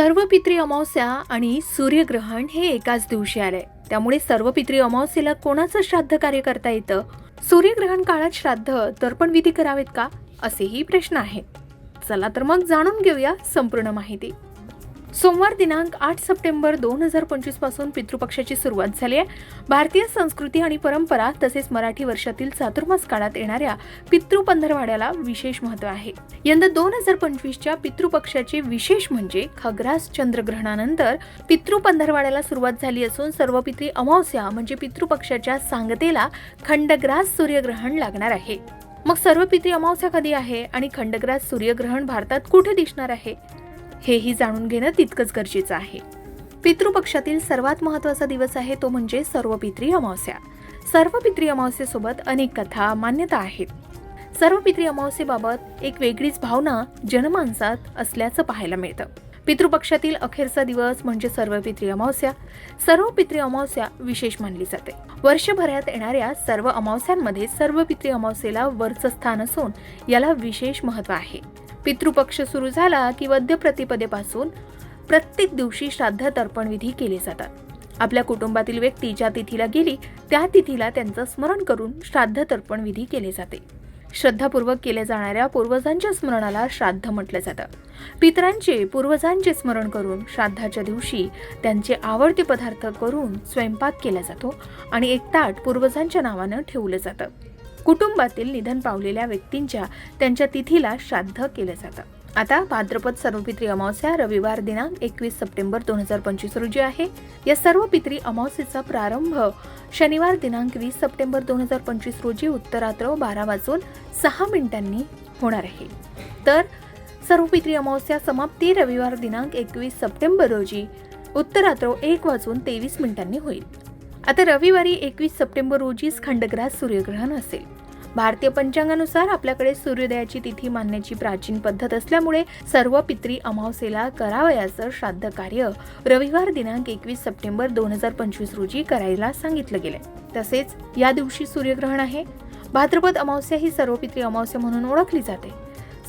सर्व पित्री अमावस्या आणि सूर्यग्रहण हे एकाच दिवशी आलंय त्यामुळे सर्व पित्री अमावस्येला कोणाचं श्राद्ध कार्य करता येतं? सूर्यग्रहण काळात श्राद्ध तर्पण विधी करावेत का? असेही प्रश्न आहेत. चला तर मग जाणून घेऊया संपूर्ण माहिती. सोमवार दिनांक आठ सप्टेंबर दोन हजार पंचवीसपासून पितृपक्षाची सुरुवात झाली आहे. भारतीय संस्कृती आणि परंपरा तसेच मराठी वर्षातील चातुर्मास काळात येणाऱ्या पितृ पंधरवाड्याला विशेष महत्त्व आहे. यंदा दोन हजार पंचवीसच्या पितृपक्षाचे विशेष म्हणजे खग्रास चंद्रग्रहणानंतर पितृ पंधरवाड्याला सुरुवात झाली असून सर्व पित्री अमावस्या म्हणजे पितृपक्षाच्या सांगतेला खंडग्रास सूर्यग्रहण लागणार आहे. मग सर्व पित्री अमावस्या कधी आहे आणि खंडग्रास सूर्यग्रहण भारतात कुठे दिसणार आहे? हेही जाणून घेणं तितकंच गरजेचं आहे. पितृपक्षातील सर्वात महत्त्वाचा दिवस आहे तो म्हणजे सर्व पित्री अमावस्या. सर्व पित्री अमावस्येसोबत अनेक कथा मान्यता आहेत. सर्व पित्री अमावस्येबाबत एक वेगळीच भावना जनमानसात असल्याचं पाहायला मिळतं. पितृपक्षातील अखेरचा दिवस म्हणजे सर्व पित्री अमावस्या. सर्व पित्री अमावस्या विशेष मानली जाते. वर्षभरात येणाऱ्या सर्व अमावस्यांमध्ये सर्व पित्री अमावस्येला वरचं स्थान असून याला विशेष महत्त्व आहे. पितृपक्ष सुरू झाला की वद्य प्रतिपदेपासून प्रत्येक दिवशी श्राद्ध तर्पण विधी केले जातात. आपल्या कुटुंबातील व्यक्ती ज्या तिथीला गेली त्या तिथीला त्यांचं स्मरण करून श्राद्ध तर्पण विधी केले जाते. श्रद्धापूर्वक केल्या जाणाऱ्या पूर्वजांच्या स्मरणाला श्राद्ध म्हटलं जातं. पितरांचे पूर्वजांचे स्मरण करून श्राद्धाच्या दिवशी त्यांचे आवडते पदार्थ करून स्वयंपाक केला जातो आणि एक ताट पूर्वजांच्या नावानं ठेवलं जातं. कुटुंबातील निधन पावलेल्या व्यक्तींच्या त्यांच्या तिथीला श्राद्ध केलं जातं. आता भाद्रपद सर्वपित्री अमावस्या रविवार दिनांक एकवीस सप्टेंबर दोन हजार पंचवीस रोजी आहे. या सर्व पित्री अमावस्येचा प्रारंभ शनिवार दिनांक वीस सप्टेंबर दोन हजार पंचवीस रोजी उत्तरात्र बारा वाजून सहा मिनिटांनी होणार आहे. तर सर्व पित्री अमावस्या समाप्ती रविवार दिनांक एकवीस सप्टेंबर रोजी उत्तरात्र एक वाजून तेवीस मिनिटांनी होईल. आता रविवारी एकवीस सप्टेंबर रोजीच खंडग्रास सूर्यग्रहण असेल. भारतीय पंचांगानुसार आपल्याकडे सूर्योदयाची तिथी मानण्याची प्राचीन पद्धत असल्यामुळे सर्व पित्री अमावस्येला करावयाचं श्राद्ध कार्य रविवार दिनांक एकवीस सप्टेंबर दोन हजार पंचवीस रोजी करायला सांगितलं गेलंय. तसेच या दिवशी सूर्यग्रहण आहे. भाद्रपद अमावस्या ही सर्व पित्री अमावस्या म्हणून ओळखली जाते.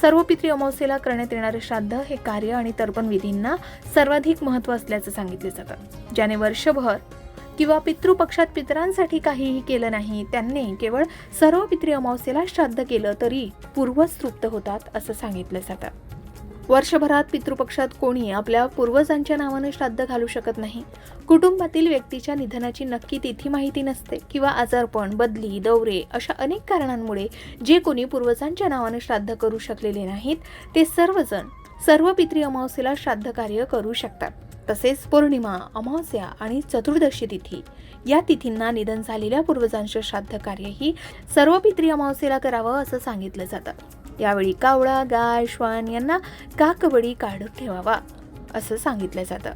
सर्व पित्री अमावस्येला करण्यात येणारे श्राद्ध हे कार्य आणि तर्पण विधींना सर्वाधिक महत्त्व असल्याचं सांगितले जातं. ज्याने वर्षभर किंवा पितृपक्षात पितरांसाठी काहीही केलं नाही त्यांनी केवळ सर्व पितृ अमावस्येला श्राद्ध केलं तरी पूर्वज तृप्त होतात असं सांगितलं जातं. वर्षभरात पितृपक्षात कोणी आपल्या पूर्वजांच्या नावानं श्राद्ध घालू शकत नाही. कुटुंबातील व्यक्तीच्या निधनाची नक्की तिथी माहिती नसते किंवा आजारपण बदली दौरे अशा अनेक कारणांमुळे जे कोणी पूर्वजांच्या नावानं श्राद्ध करू शकलेले नाहीत ते सर्वजण सर्व पितृ अमावस्येला श्राद्ध कार्य करू शकतात. तसेच पौर्णिमा अमावस्या आणि चतुर्दशी तिथी. या तिथींना निधन झालेल्या पूर्वजांचे श्राद्ध कार्यही सर्व पित्री अमावस्येला करावं असं सांगितलं जातं. यावेळी कावळा गाय श्वान यांना काकबडी काढून ठेवावा असं सांगितलं जातं.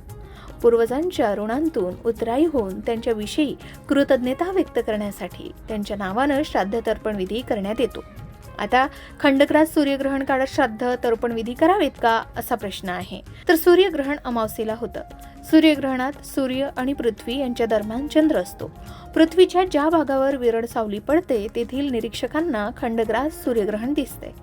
पूर्वजांच्या ऋणांतून उतराई होऊन त्यांच्याविषयी कृतज्ञता व्यक्त करण्यासाठी त्यांच्या नावानं श्राद्ध तर्पण विधी करण्यात येतो. आता खंडग्रास सूर्यग्रहण काळात श्राद्ध तर्पण विधी करावेत का असा प्रश्न आहे. तर सूर्यग्रहण अमावस्येला होतं. सूर्यग्रहणात सूर्य आणि पृथ्वी यांच्या दरम्यान चंद्र असतो. पृथ्वीच्या ज्या भागावर विरळ सावली पडते तेथील निरीक्षकांना खंडग्रास सूर्यग्रहण दिसते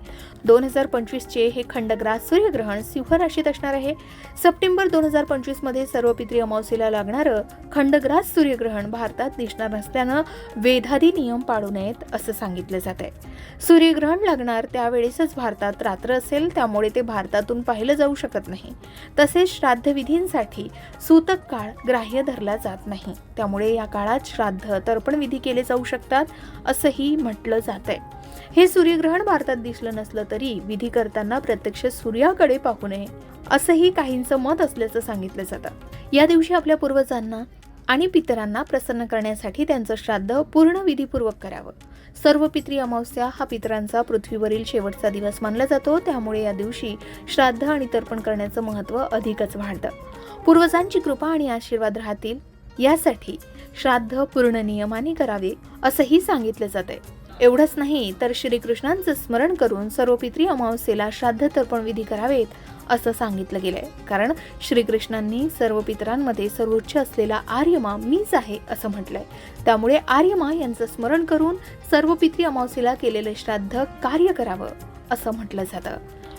दोन हजार पंचवीसचे हे खंडग्रास सूर्यग्रहण सिंह राशीत असणार आहे. सप्टेंबर दोन हजार पंचवीसमध्ये सर्व पित्री अमावस्येला लागणारं खंडग्रास सूर्यग्रहण भारतात दिसणार नसल्यानं वेधादी नियम पाळू नयेत असं सांगितलं जात आहे. सूर्यग्रहण लागणार त्यावेळेसच भारतात रात्र असेल त्यामुळे ते भारतातून पाहिलं जाऊ शकत नाही. तसेच श्राद्धविधींसाठी सूतक काळ ग्राह्य धरला जात नाही. त्यामुळे या काळात श्राद्ध तर्पण विधी केले जाऊ शकतात असंही म्हटलं जात आहे. हे सूर्यग्रहण भारतात दिसलं नसलं तरी विधी करताना प्रत्यक्ष सूर्याकडे पाहू नये असंही काहींचं मत असल्याचं सांगितलं जातं. या दिवशी आपल्या पूर्वजांना आणि पितरांना प्रसन्न करण्यासाठी त्यांचं श्राद्ध पूर्ण विधीपूर्वक करावं. सर्व पित्री अमावस्या हा पितरांचा पृथ्वीवरील शेवटचा दिवस मानला जातो त्यामुळे या दिवशी श्राद्ध आणि तर्पण करण्याचं महत्त्व अधिकच वाढतं. पूर्वजांची कृपा आणि आशीर्वाद राहतील यासाठी श्राद्ध पूर्ण नियमाने करावे असंही सांगितलं जातंय. एवढंच नाही तर श्रीकृष्णांचं स्मरण करून सर्व पित्री अमावस्येला श्राद्ध तर्पण विधी करावेत असं सांगितलं गेलंय. कारण श्रीकृष्णांनी सर्व पितरांमध्ये सर्वोच्च असलेला आर्यमा मीच आहे असं म्हटलंय. त्यामुळे आर्यमा यांचं स्मरण करून सर्व पित्री अमावस्येला केलेलं श्राद्ध कार्य करावं असं म्हटलं जातं.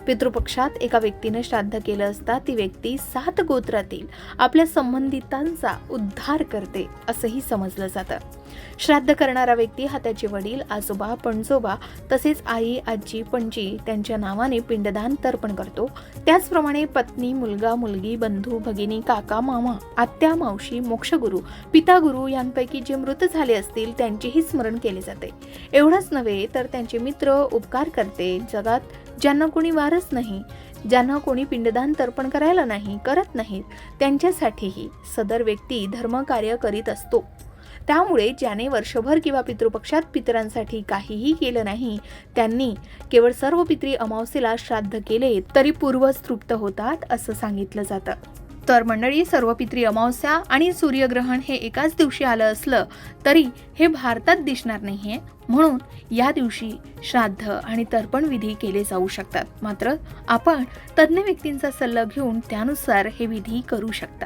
पितृपक्षात एका व्यक्तीनं श्राद्ध केलं असता ती व्यक्ती सात गोत्रातील आपल्या संबंधितांचा उद्धार करते असंही समजलं जातं. श्राद्ध करणारा व्यक्ती हा त्याचे वडील आजोबा पणजोबा तसेच आई आजी पणजी त्यांच्या नावाने पिंडदान तर्पण करतो. त्याचप्रमाणे पत्नी मुलगा मुलगी बंधू भगिनी काका मामा आत्या मावशी मोक्षगुरू पितागुरु यांपैकी जे मृत झाले असतील त्यांचेही स्मरण केले जाते. एवढंच नव्हे तर त्यांचे मित्र उपकार करते जगात ज्यांना कोणी वारस नाही ज्यांना कोणी पिंडदान तर्पण करायला नाही करत नाहीत त्यांच्यासाठीही सदर व्यक्ती धर्मकार्य करीत असतो. त्यामुळे ज्याने वर्षभर किंवा पितृपक्षात पितरांसाठी काहीही केलं नाही त्यांनी केवळ सर्व पितरी अमावस्येला श्राद्ध केले तरी पूर्वज तृप्त होतात असं सांगितलं जातं. तर मंडळी सर्व पितरी अमावस्या आणि सूर्यग्रहण हे एकाच दिवशी आलं असलं तरी हे भारतात दिसणार नाहीये. म्हणून या दिवशी श्राद्ध आणि तर्पण विधी केले जाऊ शकतात. मात्र आपण तज्ज्ञ व्यक्तींचा सल्ला घेऊन त्यानुसार हे विधी करू शकता.